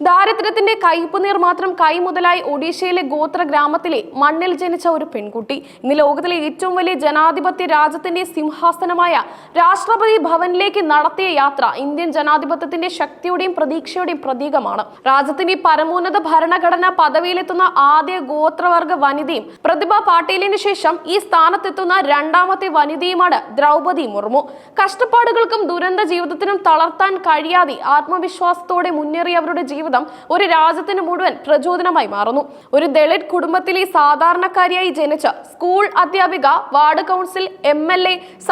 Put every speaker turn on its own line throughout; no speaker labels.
ദാരിദ്ര്യത്തിന്റെ കയ്പുനീർ മാത്രം കൈമുതലായി ഒഡീഷയിലെ ഗോത്ര ഗ്രാമത്തിലെ മണ്ണിൽ ജനിച്ച ഒരു പെൺകുട്ടി. ഇന്ന് ലോകത്തിലെ ഏറ്റവും വലിയ ജനാധിപത്യ രാജ്യത്തിന്റെ സിംഹാസനമായ രാഷ്ട്രപതി ഭവനിലേക്ക് നടത്തിയ യാത്ര ഇന്ത്യൻ ജനാധിപത്യത്തിന്റെ ശക്തിയുടെയും പ്രതീക്ഷയുടെയും പ്രതീകമാണ്. രാജ്യത്തിന്റെ പരമോന്നത ഭരണഘടന പദവിയിലെത്തുന്ന ആദ്യ ഗോത്രവർഗ വനിതയും പ്രതിഭ പാട്ടീലിന് ശേഷം ഈ സ്ഥാനത്തെത്തുന്ന രണ്ടാമത്തെ വനിതയുമാണ് ദ്രൗപതി മുർമു. കഷ്ടപ്പാടുകൾക്കും ദുരന്ത ജീവിതത്തിനും തളർത്താൻ കഴിയാതെ ആത്മവിശ്വാസത്തോടെ മുന്നേറിയ അവരുടെ ജീവിതം ഒരു രാജ്യത്തിന് മുഴുവൻ പ്രചോദനമായി മാറുന്നു. ഒരു ദളിത് കുടുംബത്തിലെ സാധാരണക്കാരിയായി ജനിച്ച സ്കൂൾ അധ്യാപിക വാർഡ് കൗൺസിൽ എ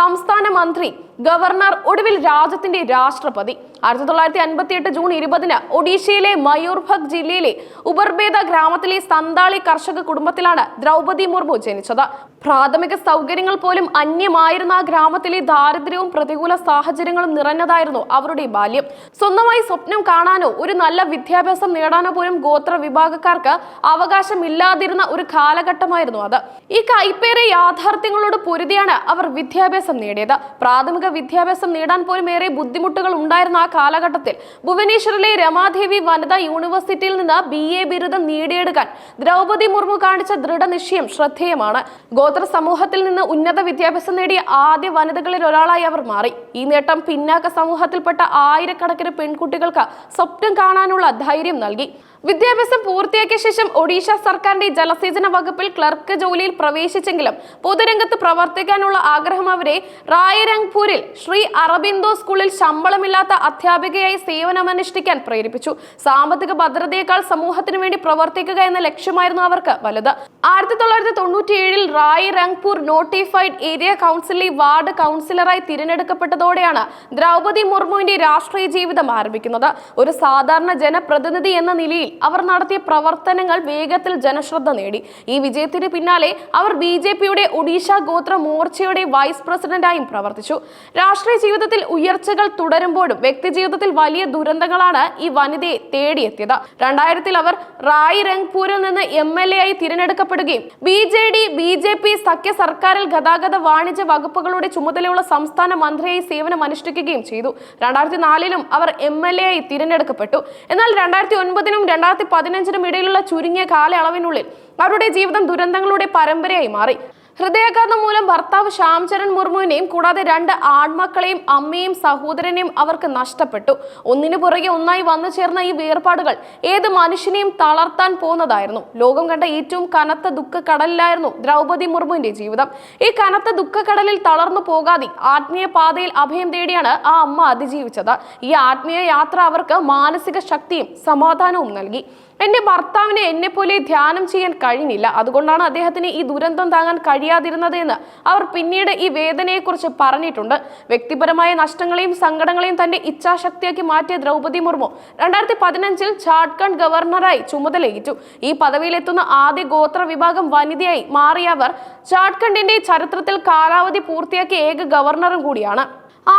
സംസ്ഥാന മന്ത്രി ഗവർണർ ഒടുവിൽ രാജ്യത്തിന്റെ രാഷ്ട്രപതി. ആയിരത്തി തൊള്ളായിരത്തി അൻപത്തി എട്ട് ജൂൺ ഇരുപതിന് ഒഡീഷയിലെ മയൂർഭഗ് ജില്ലയിലെ ഉബർബേദ ഗ്രാമത്തിലെ സന്താളി കർഷക കുടുംബത്തിലാണ് ദ്രൗപതി മുർമു ജനിച്ചത്. പ്രാഥമിക സൗകര്യങ്ങൾ പോലും അന്യമായിരുന്ന ആ ഗ്രാമത്തിലെ ദാരിദ്ര്യവും പ്രതികൂല സാഹചര്യങ്ങളും നിറഞ്ഞതായിരുന്നു അവരുടെ ബാല്യം. സ്വന്തമായി സ്വപ്നം കാണാനോ ഒരു നല്ല വിദ്യാഭ്യാസം നേടാനോ പോലും ഗോത്ര വിഭാഗക്കാർക്ക് അവകാശമില്ലാതിരുന്ന ഒരു കാലഘട്ടമായിരുന്നു അത്. ഈ കൈപ്പേറെ യാഥാർത്ഥ്യങ്ങളോട് പൊരുതിയാണ് അവർ വിദ്യാഭ്യാസം നേടിയത്. പ്രാഥമിക വിദ്യാഭ്യാസം നേടാൻ പോലും ഏറെ ബുദ്ധിമുട്ടുകൾ ഉണ്ടായിരുന്ന ആ കാലഘട്ടത്തിൽ ഭുവനേശ്വറിലെ രമാദേവി വനിതാ യൂണിവേഴ്സിറ്റിയിൽ നിന്ന് ബി എ ബിരുദം നേടിയെടുക്കാൻ ദ്രൗപതി മുർമു കാണിച്ച ദൃഢനിശ്ചയം ശ്രദ്ധേയമാണ്. ഗോത്ര സമൂഹത്തിൽ നിന്ന് ഉന്നത വിദ്യാഭ്യാസം നേടിയ ആദ്യ വനിതകളിൽ ഒരാളായി അവർ മാറി. ഈ നേട്ടം പിന്നാക്ക സമൂഹത്തിൽപ്പെട്ട ആയിരക്കണക്കിന് പെൺകുട്ടികൾക്ക് സ്വപ്നം കാണാനുള്ള ധൈര്യം നൽകി. വിദ്യാഭ്യാസം പൂർത്തിയാക്കിയ ശേഷം ഒഡീഷ സർക്കാരിന്റെ ജലസേചന വകുപ്പിൽ ക്ലർക്ക് ജോലിയിൽ പ്രവേശിച്ചെങ്കിലും പൊതുരംഗത്ത് പ്രവർത്തിക്കാനുള്ള ആഗ്രഹം അവരെ റായരംഗ്പൂരിൽ ശ്രീ അറബിന്ദോ സ്കൂളിൽ ശമ്പളമില്ലാത്ത അധ്യാപികയായി സേവനമനുഷ്ഠിക്കാൻ പ്രേരിപ്പിച്ചു. സാമ്പത്തിക ഭദ്രതയേക്കാൾ സമൂഹത്തിന് വേണ്ടി പ്രവർത്തിക്കുക എന്ന ലക്ഷ്യമായിരുന്നു അവർക്ക് വലുത്. ആയിരത്തി തൊള്ളായിരത്തി തൊണ്ണൂറ്റി ഏഴിൽ റായ് രംഗ്പൂർ നോട്ടിഫൈഡ് ഏരിയ കൗൺസിലിലെ വാർഡ് കൗൺസിലറായി തിരഞ്ഞെടുക്കപ്പെട്ടതോടെയാണ് ദ്രൗപദി മുർമുവിന്റെ രാഷ്ട്രീയ ജീവിതം ആരംഭിക്കുന്നത്. ഒരു സാധാരണ ജനപ്രതിനിധി എന്ന നിലയിൽ അവർ നടത്തിയ പ്രവർത്തനങ്ങൾ വേഗത്തിൽ ജനശ്രദ്ധ നേടി. ഈ വിജയത്തിന് പിന്നാലെ അവർ ബി ജെ പിയുടെ ഒഡീഷ ഗോത്ര മോർച്ചയുടെ വൈസ് പ്രസിഡന്റായും പ്രവർത്തിച്ചു. രാഷ്ട്രീയ ജീവിതത്തിൽ ഉയർച്ചകൾ തുടരുമ്പോഴും വ്യക്തി ജീവിതത്തിൽ വലിയ ദുരന്തങ്ങളാണ് ഈ വനിതയെ തേടിയെത്തിയത്. രണ്ടായിരത്തിൽ അവർ റായ് രംഗ്പൂരിൽ നിന്ന് എം എൽ എ ആയി തിരഞ്ഞെടുക്കപ്പെടുകയും B J D B J P സഖ്യ സർക്കാരിൽ ഗതാഗത വാണിജ്യ വകുപ്പുകളുടെ ചുമതലയുള്ള സംസ്ഥാന മന്ത്രിയായി സേവനം അനുഷ്ഠിക്കുകയും ചെയ്തു. രണ്ടായിരത്തി നാലിലും അവർ എം എൽ എ ആയി തിരഞ്ഞെടുക്കപ്പെട്ടു. എന്നാൽ രണ്ടായിരത്തി ഒൻപതിനും രണ്ടായിരത്തി പതിനഞ്ചിനും ഇടയിലുള്ള ചുരുങ്ങിയ കാലയളവിനുള്ളിൽ അവരുടെ ജീവിതം ദുരന്തങ്ങളുടെ പരമ്പരയായി മാറി. ഹൃദയാഘാതം മൂലം ഭർത്താവ് ശ്യാംചരൺ മുർമുവിനെയും കൂടാതെ രണ്ട് ആൺമക്കളെയും അമ്മയും സഹോദരനെയും അവർക്ക് നഷ്ടപ്പെട്ടു. ഒന്നിനു പുറകെ ഒന്നായി വന്നു ചേർന്ന ഈ വേർപാടുകൾ ഏത് മനുഷ്യനെയും തളർത്താൻ പോകുന്നതായിരുന്നു. ലോകം കണ്ട ഏറ്റവും കനത്ത ദുഃഖ കടലിലായിരുന്നു ദ്രൗപദി മുർമുവിന്റെ ജീവിതം. ഈ കനത്ത ദുഃഖക്കടലിൽ തളർന്നു പോകാതെ ആത്മീയ പാതയിൽ അഭയം തേടിയാണ് ആ അമ്മ അതിജീവിച്ചത്. ഈ ആത്മീയ യാത്ര അവർക്ക് മാനസിക ശക്തിയും സമാധാനവും നൽകി. എന്റെ ഭർത്താവിനെ എന്നെ പോലെ ധ്യാനം ചെയ്യാൻ കഴിഞ്ഞില്ല. അതുകൊണ്ടാണ് അദ്ദേഹത്തിന് ഈ ദുരന്തം താങ്ങാൻ കഴിയാതിരുന്നത് എന്ന് അവർ പിന്നീട് ഈ വേദനയെക്കുറിച്ച് പറഞ്ഞിട്ടുണ്ട്. വ്യക്തിപരമായ നഷ്ടങ്ങളെയും സങ്കടങ്ങളെയും തന്റെ ഇച്ഛാശക്തിയാക്കി മാറ്റിയ ദ്രൗപദി മുർമു രണ്ടായിരത്തി പതിനഞ്ചിൽ ഝാർഖണ്ഡ് ഗവർണറായി ചുമതലയേറ്റു. ഈ പദവിയിലെത്തുന്ന ആദ്യ ഗോത്ര വിഭാഗം വനിതയായി മാറിയ അവർ ഝാർഖണ്ഡിന്റെ ചരിത്രത്തിൽ കാലാവധി പൂർത്തിയാക്കിയ ഏക ഗവർണറും കൂടിയാണ്.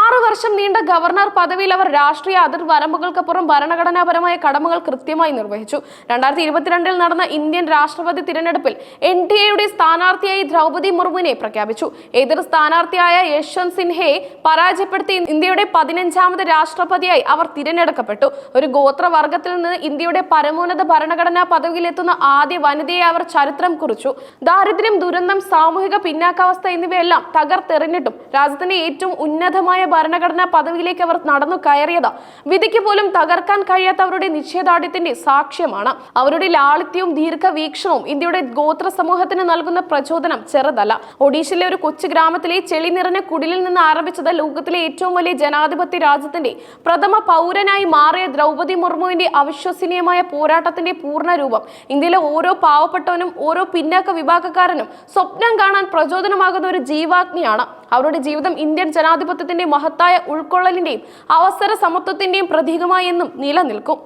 ആറു വർഷം നീണ്ട ഗവർണർ പദവിയിൽ അവർ രാഷ്ട്രീയ അതിർ വരമ്പുകൾക്കപ്പുറം ഭരണഘടനാപരമായ കടമകൾ കൃത്യമായി നിർവഹിച്ചു. രണ്ടായിരത്തി ഇരുപത്തിരണ്ടിൽ നടന്ന ഇന്ത്യൻ രാഷ്ട്രപതി തിരഞ്ഞെടുപ്പിൽ എൻ ഡി എയുടെ സ്ഥാനാർത്ഥിയായി ദ്രൗപതി മുർമുവിനെ പ്രഖ്യാപിച്ചു. എതിർ സ്ഥാനാർത്ഥിയായ യശ്വന്ത് സിൻഹയെ പരാജയപ്പെടുത്തി ഇന്ത്യയുടെ പതിനഞ്ചാമത് രാഷ്ട്രപതിയായി അവർ തിരഞ്ഞെടുക്കപ്പെട്ടു. ഒരു ഗോത്രവർഗത്തിൽ നിന്ന് ഇന്ത്യയുടെ പരമോന്നത ഭരണഘടനാ പദവിയിലെത്തുന്ന ആദ്യ വനിതയെ അവർ ചരിത്രം കുറിച്ചു. ദാരിദ്ര്യം ദുരന്തം സാമൂഹിക പിന്നാക്കാവസ്ഥ എന്നിവയെല്ലാം തകർത്തെറിഞ്ഞിട്ടും രാജ്യത്തിന്റെ ഏറ്റവും ഉന്നതമായ ഭരണഘടനാ പദവിയിലേക്ക് അവർ നടന്നു കയറിയത് വിധിക്ക് പോലും തകർക്കാൻ കഴിയാത്ത അവരുടെ നിശ്ചയദാർഢ്യത്തിന്റെ സാക്ഷ്യമാണ്. അവരുടെ ലാളിത്യവും ദീർഘവീക്ഷണവും ഇന്ത്യയുടെ ഗോത്ര സമൂഹത്തിന് നൽകുന്ന പ്രചോദനം ചെറുതല്ല. ഒഡീഷയിലെ ഒരു കൊച്ചു ഗ്രാമത്തിലെ ചെളി നിറഞ്ഞ കുടിലിൽ നിന്ന് ആരംഭിച്ചത് ലോകത്തിലെ ഏറ്റവും വലിയ ജനാധിപത്യ രാജ്യത്തിന്റെ പ്രഥമ പൗരനായി മാറിയ ദ്രൗപദി മുർമുവിന്റെ അവിശ്വസനീയമായ പോരാട്ടത്തിന്റെ പൂർണ രൂപം ഇന്ത്യയിലെ ഓരോ പാവപ്പെട്ടവനും ഓരോ പിന്നാക്ക വിഭാഗക്കാരനും സ്വപ്നം കാണാൻ പ്രചോദനമാകുന്ന ഒരു ജീവാഗ്നിയാണ് അവരുടെ ജീവിതം ഇന്ത്യൻ ജനാധിപത്യത്തിന്റെ മഹത്തായ ഉൾക്കൊള്ളലിന്റെയും അവസര സമത്വത്തിന്റെയും പ്രതീകമായി നിലനിൽക്കും.